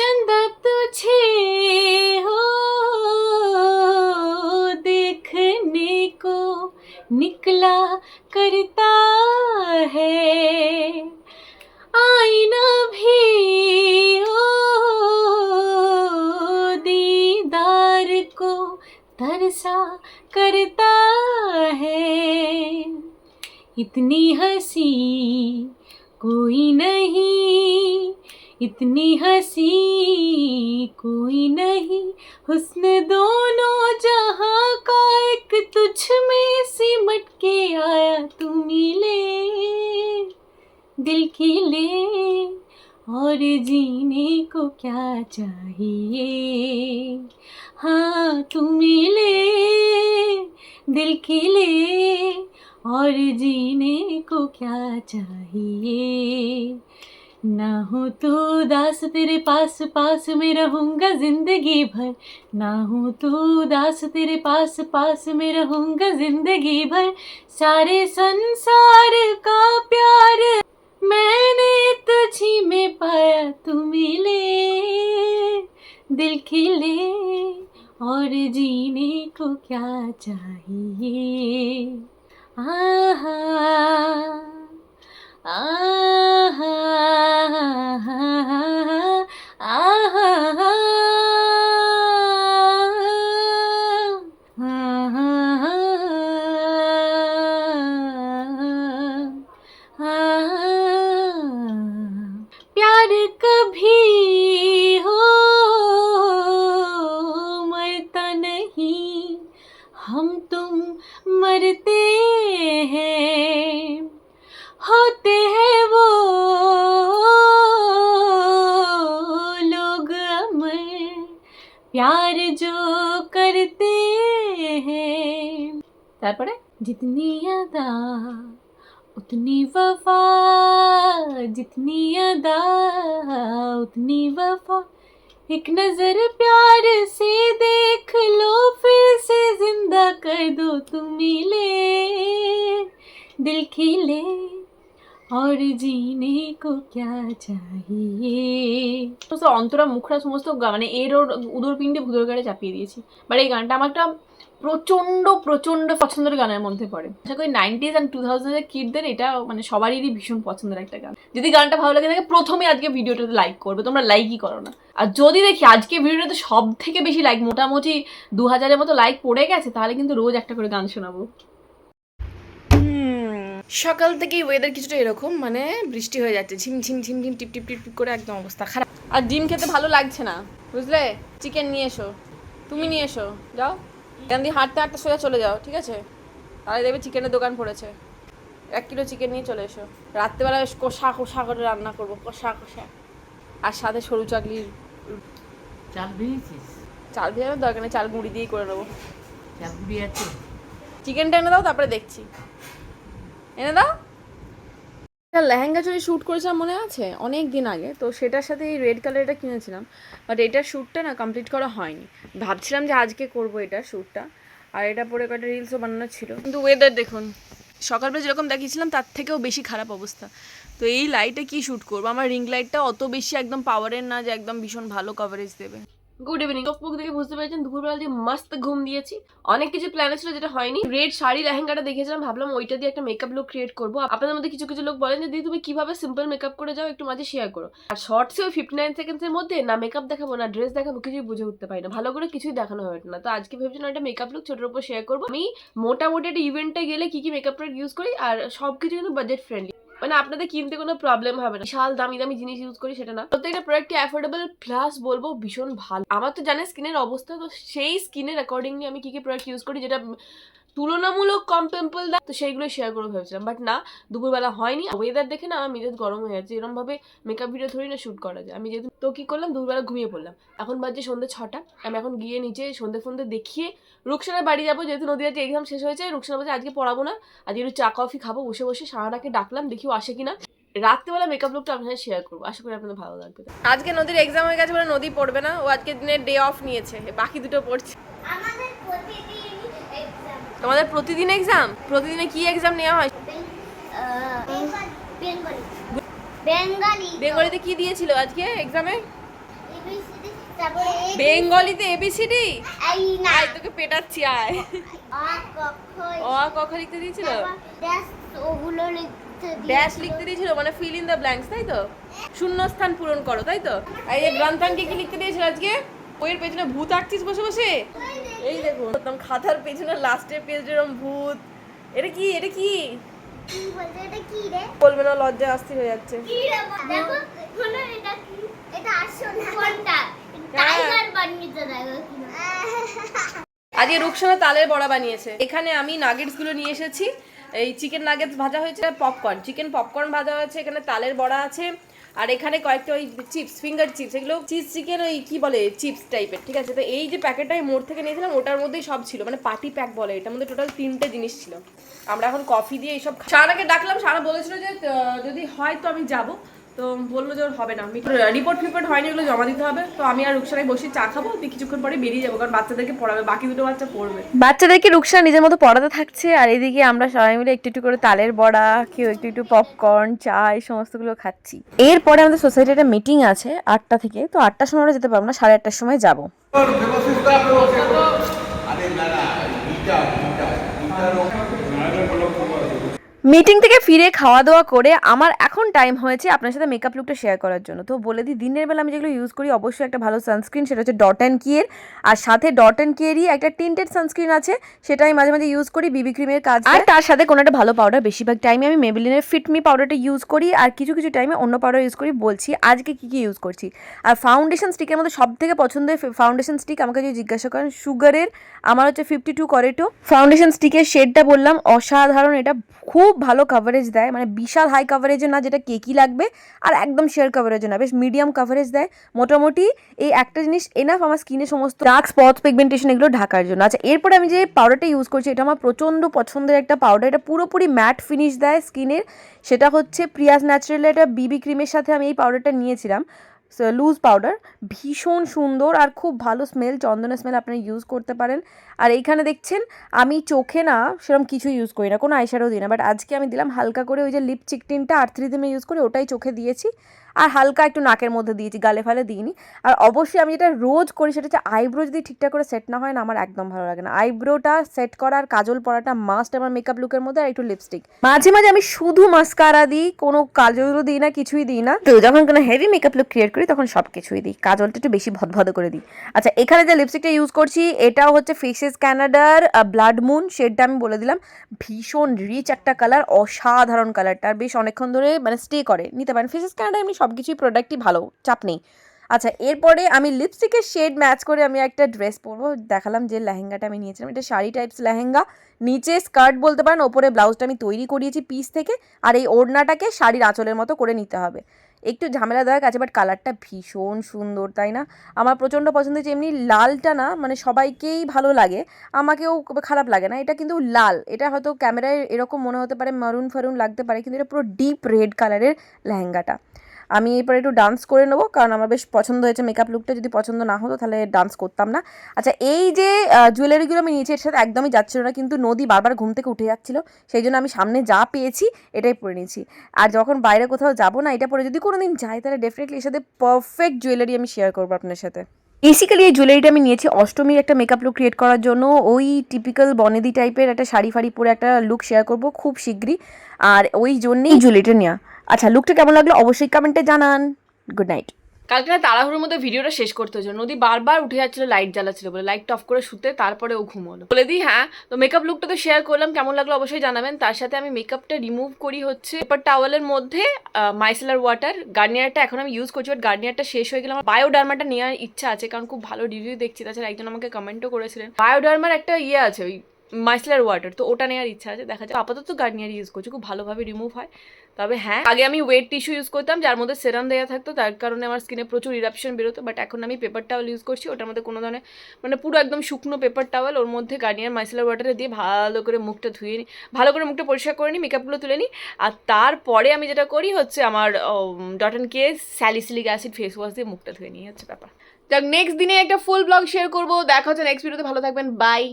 चंदा तुझे हो देखने को निकला करता है। आईना भी ओ दीदार को तरसा करता है। इतनी हँसी कोई नहीं इतनी हसी कोई नहीं। हुस्न दोनों जहाँ का एक तुझ में सिमट के आया तू मिले। दिल खिले और जीने को क्या चाहिए? हाँ तू मिले। दिल खिले और जीने को क्या चाहिए? ना हो तो दास तेरे पास पास में रहूँगा ज़िंदगी भर। ना हो तो दास तेरे पास पास में रहूँगा ज़िंदगी भर। सारे संसार का प्यार मैंने तुझी में पाया, तू मिले, दिल खिले, और जीने को क्या चाहिए? आहा। प्यार कभी हो मरता नहीं। हम तुम मरते हैं। होते हैं वो लोग अमर प्यार जो करते हैं তারপরে जितनी अदा उतनी वफा जितनी अदा उतनी वफा एक नजर प्यार से देख लो फिर से जिंदा कर दो तुम मिले दिल खिले और जीने को क्या चाहिए সমস্ত অন্তরা মুখরা সমস্ত গা- মানে এর ওর উদর পিণ্ডে ভুদর গাড়ে চাপিয়ে দিয়েছি বাট এই গানটা আমার একটা প্রচণ্ড প্রচণ্ড পছন্দের গানের মধ্যে পড়ে আশা করি নাইনটিজ অ্যান্ড টু থাউজেন্ডের কিডদের এটা মানে সবারই ভীষণ পছন্দের একটা গান যদি গানটা ভালো লাগে থাকে প্রথমে আজকে ভিডিওটাতে লাইক করবে তোমরা লাইকই করো না আর যদি দেখি আজকে ভিডিওটাতে সব থেকে বেশি লাইক মোটামুটি দু হাজারের মতো লাইক পড়ে গেছে তাহলে কিন্তু রোজ একটা করে গান শোনাবো সকাল থেকেই ওয়েদার কিছুটা এরকম মানে বৃষ্টি হয়ে যাচ্ছে ঝিম ঝিম ঝিম ঝিম টিপ টিপ টিপ টিপ করে একদম অবস্থা খারাপ। আর ডিম খেতে ভালো লাগছে না বুঝলে? চিকেন নিয়ে এসো তুমি নিয়ে এসো যাও। এখান দিয়ে হাঁটতে হাঁটতে সোজা চলে যাও ঠিক আছে? তাহলে দেখবে চিকেনের দোকান পড়েছে। এক কিলো চিকেন নিয়ে চলে এসো। রাত্রেবেলা বেশ কষা কষা করে রান্না করব কষা কষা। আর সাথে সরু চাকলির চাল ভেঙেছিস চাল ভেজানোর দরকার নেই চাল গুঁড়ি দিয়েই করে নেব। চাল গুঁড়ি আছে। চিকেনটা এনে দাও তারপরে দেখছি। এনে দাও। একটা লেহেঙ্গা চুরি শ্যুট করেছিলাম মনে আছে অনেক দিন আগে, তো সেটার সাথে এই রেড কালারটা কিনেছিলাম বাট এটার শ্যুটটা না কমপ্লিট করা হয়নি। ভাবছিলাম যে আজকে করব এটা শ্যুটটা আর এটা পরে কয়েকটা রিলসও বানানো ছিল। কিন্তু ওয়েদার দেখুন, সকালবেলা যেরকম দেখিয়েছিলাম তার থেকেও বেশি খারাপ অবস্থা। তো এই লাইটে কি শ্যুট করব? আমার রিং লাইটটা অত বেশি একদম পাওয়ারের না যে একদম ভীষণ ভালো কভারেজ দেবে। গুড ইভিনিং চোখ দেখে বুঝতে পেরেছেন, দুপুরবেলা দিয়ে মস্ত ঘুম দিয়েছি। অনেক কিছু প্ল্যান ছিল যেটা হয়নি। রেড শাড়ি, লেহেঙ্গাটা দেখেছিলাম, ভাবলাম ওইটা দিয়ে একটা মেকআপ লুক ক্রিয়েট করব। আপনাদের মধ্যে কিছু কিছু লোক বলেন যে, দিদি, তুমি কীভাবে সিম্পল মেকআপ করে যাও? একটু মাঝে শেয়ার করো। আর শর্টসে ওই ফিফটি নাইন সেকেন্ডসের মধ্যে না মেকআপ দেখাবো, না ড্রেস দেখাবো, কিছুই বুঝে উঠতে পারি না। ভালো করে কিছুই দেখানো হয় না। তো আজকে ভেবেছিলাম একটা মেকআপ লুক ছোটোর উপর শেয়ার করব। আমি মোটামুটি একটা ইভেন্টে গেলে কি কি মেকআপ প্রোডাক্ট ইউজ করি, আর সব কিছু কিন্তু বাজেট ফ্রেন্ডলি মানে আপনাদের কিনতে কোনো প্রবলেম হবে না। বিশাল দামি দামি জিনিস ইউজ করি, সেটা না। প্রত্যেকটা প্রোডাক্টই অ্যাফোর্ডেবল প্লাস বলব ভীষণ ভালো। আমার তো জানে স্কিনের অবস্থা, তো সেই স্কিনের অ্যাকর্ডিংলি আমি কী কী প্রোডাক্ট ইউজ করি, যেটা তুলনামূলক কম পিম্পল দেয়। তো সেইগুলো শেয়ার করে ভেবেছিলাম। বাট না দুপুরবেলা হয়নি। ওয়েদার দেখে না আমার মেজাজ গরম হয়ে যাচ্ছে। এরকম ভাবে মেকআপ ভিডিও থরি না শ্যুট করা যায়। আমি যেহেতু তো কি করলাম দুপুরবেলা ঘুমিয়ে পড়লাম। এখন বাজছে সন্ধ্যে ছটা। আমি এখন গিয়ে নিচে সন্ধে ফন্দে দেখিয়ে রুকসানার বাড়ি যাব। যেহেতু নদীয়াতে এক্সাম শেষ হয়েছে রুকসানা বলছে আজকে পড়াবো না। আজকে একটু চা কফি খাব বসে বসে সারাটাকে ডাকলাম দেখি ও আসে কিনা। রাত্রেবেলা মেকআপ লুকটা আপনার সাথে শেয়ার করব। আশা করি আপনাদের ভালো লাগবে। আজকে নদীর এক্সাম হয়ে গেছে বলে নদী পড়বে না। ও আজকে দিনের ডে অফ নিয়েছে। বাকি দুটো পড়ছে। আমাদের প্রতিদিন তোমাদের প্রতিদিন এক্সাম প্রতিদিনে কি এক্সাম নেওয়া হয়? বেঙ্গলি। বেঙ্গলি বেঙ্গলিতে কি দিয়েছিল আজকে এক্সামে বেঙ্গলিতে এবিসিডি না। তোকে পেটাচ্ছি আয়। আ ক খ লিখতে দিয়েছিল? ড্যাশ ওগুলো লিখতে ড্যাশ লিখতে দিয়েছিল মানে ফিল ইন দ্য ব্ল্যাঙ্কস তাই তো? শূন্যস্থান পূরণ করো তাই তো? এই গ্রন্থাঙ্কে কি লিখতে দিয়েছিল আজকে? বইয়ের পেছনে ভূত আঁকছিস বসে বসে? এই দেখো একদম খাতার পেছনে লাস্টের পেজ যেরকম ভূত। এটা কি? এটা কি? কি বলছে? এটা কি রে? বলবে না লজ্জা অস্থির হয়ে যাচ্ছে। কি আজকে রুকসানা তালের বড়া বানিয়েছে। এখানে আমি নাগেটসগুলো নিয়ে এসেছি। এই চিকেন নাগেটস ভাজা হয়েছে পপকর্ন চিকেন পপকর্ন ভাজা হয়েছে এখানে তালের বড়া আছে। আর এখানে কয়েকটা ওই চিপস ফিঙ্গার চিপস এগুলো চিজ চিকেন ওই কি বলে চিপস টাইপের ঠিক আছে? তো এই যে প্যাকেটটা আমি মোড় থেকে নিয়েছিলাম, ওটার মধ্যেই সব ছিল মানে পার্টি প্যাক বলে, এটার মধ্যে টোটাল তিনটে জিনিস ছিল। আমরা এখন কফি দিয়ে এইসব সারাকে ডাকলাম সারা বলেছিল যে যদি হয় তো আমি যাব। তো বলল যে ওর হবে না। রিপোর্ট ফিপোর্ট হয়নি ওগুলো জমা দিতে হবে। তো আমি আর রুকসানাই বসে চা খাব দিয়ে কিছুক্ষণ পরে বেরিয়ে যাব কারণ বাচ্চাদেরকে পড়াবে বাকি দুটো বাচ্চা পড়বে। বাচ্চাদেরকে রুকসানা নিজের মতো পড়াতে থাকছে আর এদিকে আমরা সবাই মিলে একটু একটু করে তালের বড়া কেউ একটু একটু পপকর্ন চা এই সমস্তগুলো খাচ্ছি। এরপরে আমাদের সোসাইটির একটা মিটিং আছে আটটা থেকে তো আটটার সময় আমরা যেতে পারব না সাড়ে আটটার সময় যাব। মিটিং থেকে ফিরে খাওয়া দাওয়া করে আমার এখন টাইম হয়েছে আপনার সাথে মেকআপ লুকটা শেয়ার করার জন্য। তো বলে দিই, দিনের বেলা আমি যেগুলো ইউজ করি, অবশ্যই একটা ভালো সানস্ক্রিন সেটা হচ্ছে ডট অ্যান্ড কিয়ের আর সাথে ডট অ্যান্ড কিয়েরই একটা টিন্টেড সানস্ক্রিন আছে, সেটা আমি মাঝে মাঝে ইউজ করি বিবি ক্রিমের কাজ আর তার সাথে কোনো একটা ভালো পাউডার বেশিরভাগ টাইমে আমি মেবিলিনের ফিটমি পাউডারটা ইউজ করি, আর কিছু কিছু টাইমে অন্য পাউডার ইউজ করি, বলছি আজকে কী কী ইউজ করছি। আর ফাউন্ডেশন স্টিকের মধ্যে সব থেকে পছন্দের ফাউন্ডেশন স্টিক আমাকে যদি জিজ্ঞাসা করেন সুগারের আমার হচ্ছে ফিফটি টু করেটো ফাউন্ডেশন স্টিকের শেডটা বললাম, অসাধারণ, এটা খুব ভালো কাভারেজ দেয় মানে বিশাল হাই কাভারেজে না যেটা কেকি লাগবে, আর একদম শেয়ার কাভারেজে না, বেশ মিডিয়াম কাভারেজ দেয়। মোটামুটি এই একটা জিনিস এনাফ আমার স্কিনে সমস্ত ডার্ক স্পট পিগমেন্টেশন এগুলো ঢাকার জন্য। আচ্ছা এরপরে আমি যে পাউডারটা ইউজ করছি, এটা আমার প্রচণ্ড পছন্দের একটা পাউডার এটা পুরোপুরি ম্যাট ফিনিশ দেয় স্কিনের সেটা হচ্ছে প্রিয়াস ন্যাচারাল এটা বিবি ক্রিমের সাথে আমি এই পাউডারটা নিয়েছিলাম। লুজ পাউডার ভীষণ সুন্দর আর খুব ভালো স্মেল চন্দনের স্মেল আপনারা ইউজ করতে পারেন। আর এইখানে দেখছেন, আমি চোখে না সেরকম কিছু ইউজ করি না, কোনো আইশারও দিই না। বাট আজকে আমি দিলাম হালকা করে ওই যে লিপ চিকটিনটা আর থ্রি দিমে ইউজ করি, ওটাই চোখে দিয়েছি। আর হালকা একটু নাকের মধ্যে দিয়েছি, গালে ফালে দিইনি। আর অবশ্যই আমি যেটা রোজ করি সেটা হচ্ছে আইব্রো যদি ঠিকঠাক করে সেট না হয় না, আমার একদম ভালো লাগে না। আইব্রোটা সেট করার, কাজল পরাটা মাস্ট আমার মেকআপ লুকের মধ্যে, আর একটু লিপস্টিক মাঝে মাঝে আমি শুধু মাস্কারা দিই, কোনো কাজলও দিই না, কিছুই দিই না। তো যখন কোনো হেভি মেকআপ লুক ক্রিয়েট করি, তখন সব কিছুই দিই। কাজলটা একটু বেশি ভদভদ করে দিই। আচ্ছা এখানে যে লিপস্টিকটা ইউজ করছি, এটাও হচ্ছে ফেসেস ক্যানাডার ব্লাড মুন শেডটা আমি বলে দিলাম। ভীষণ রিচ একটা কালার অসাধারণ কালারটা আর বেশ অনেকক্ষণ ধরে মানে স্টে করে। নিতে পারেন। ফেসেস ক্যানাডা এমনি সব কিছুই প্রোডাক্টই ভালো, চাপ নেই। আচ্ছা এরপরে আমি লিপস্টিকের শেড ম্যাচ করে আমি একটা ড্রেস পরবো। দেখালাম যে লেহেঙ্গাটা আমি নিয়েছিলাম। এটা শাড়ি টাইপস লেহেঙ্গা। নিচে স্কার্ট বলতে পারেন, ওপরে ব্লাউজটা আমি তৈরি করিয়েছি পিস থেকে। আর এই ওড়নাটাকে শাড়ির আঁচলের মতো করে নিতে হবে। একটু ঝামেলাদায়ক আছে বাট কালারটা ভীষণ সুন্দর, তাই না? আমার প্রচণ্ড পছন্দ হচ্ছে এমনি লালটা না মানে সবাইকেই ভালো লাগে। আমাকেও খারাপ লাগে না। এটা কিন্তু লাল। এটা হয়তো ক্যামেরায় এরকম মনে হতে পারে মারুন ফারুন লাগতে পারে, কিন্তু এটা পুরো ডিপ রেড কালারের লেহেঙ্গাটা। আমি এরপরে একটু ডান্স করে নেব, কারণ আমার বেশ পছন্দ হয়েছে মেকআপ লুকটা যদি পছন্দ না হতো তাহলে ডান্স করতাম না। আচ্ছা এই যে জুয়েলারিগুলো আমি নিয়েছি, এর সাথে একদমই যাচ্ছিল না, কিন্তু নদী বারবার ঘুম থেকে উঠে যাচ্ছিল, সেই জন্য আমি সামনে যা পেয়েছি, এটাই পরে নিয়েছি। আর যখন বাইরে কোথাও যাব না, এটা পরে যদি কোনো দিন যাই, তাহলে ডেফিনেটলি এর সাথে পারফেক্ট জুয়েলারি আমি শেয়ার করব আপনার সাথে। বেসিক্যালি এই জুয়েলারিটা আমি নিয়েছি অষ্টমীর একটা মেকআপ লুক ক্রিয়েট করার জন্য। ওই টিপিক্যাল বনেদি টাইপের একটা শাড়ি ফাড়ি পরে একটা লুক শেয়ার করব খুব শীঘ্রই। আর ওই জন্যেই জুয়েলারিটা নেওয়া আচ্ছা লুকটা কেমন লাগল অবশ্যই কমেন্টে জানান। গুড নাইট কালকে না তাড়াহুড়োর মধ্যে ভিডিওটা শেষ করতে হচ্ছে নদী বারবার উঠে যাচ্ছিল লাইট জ্বালাচ্ছিল বলে। লাইট অফ করে শুতে তারপরে ও ঘুমোলো। বলে দিই হ্যাঁ তো মেকআপ লুকটা তো শেয়ার করলাম। কেমন লাগল অবশ্যই জানাবেন। তার সাথে আমি মেকআপটা রিমুভ করি হচ্ছে পেপার টাওয়েলের মধ্যে মাইসেলার ওয়াটার গার্নিয়ারটা এখন আমি ইউজ করছি বাট গার্নিয়ারটা শেষ হয়ে গেলে আমার বায়োডার্মাটা নেওয়ার ইচ্ছা আছে। কারণ খুব ভালো রিভিউ দেখছি। তাছাড়া একজন আমাকে কমেন্টও করেছিলেন। বায়োডার্মার একটা ইয়ে আছে, ওই মাইসেলার ওয়াটার, তো ওটা নেওয়ার ইচ্ছা আছে। দেখা যায় আপাতত গার্নিয়ার ইউজ করছি, খুব ভালোভাবে রিমুভ হয়। তবে হ্যাঁ আগে আমি ওয়েট টিস্যু ইউজ করতাম, যার মধ্যে সেরাম দেওয়া থাকতো, তার কারণে আমার স্কিনে প্রচুর ইরাপশন বেরোতো বাট এখন আমি পেপার টাওয়েল ইউজ করছি, ওটার মধ্যে কোনো ধরনের মানে পুরো একদম শুকনো পেপার টাওয়েল ওর মধ্যে গার্নিয়ার মাইসেলার ওয়াটারে দিয়ে ভালো করে মুখটা ধুয়ে নিই ভালো করে মুখটা পরিষ্কার করে নিই মেকআপগুলো তুলে নিই আর তারপরে আমি যেটা করি হচ্ছে আমার Dot and Key salicylic acid face wash দিয়ে মুখটা ধুয়ে নিই, হচ্ছে ব্যাপার। যাক নেক্সট দিনে একটা ফুল ব্লগ শেয়ার করব। দেখা হচ্ছে নেক্সট ভিডিওতে ভালো থাকবেন বাই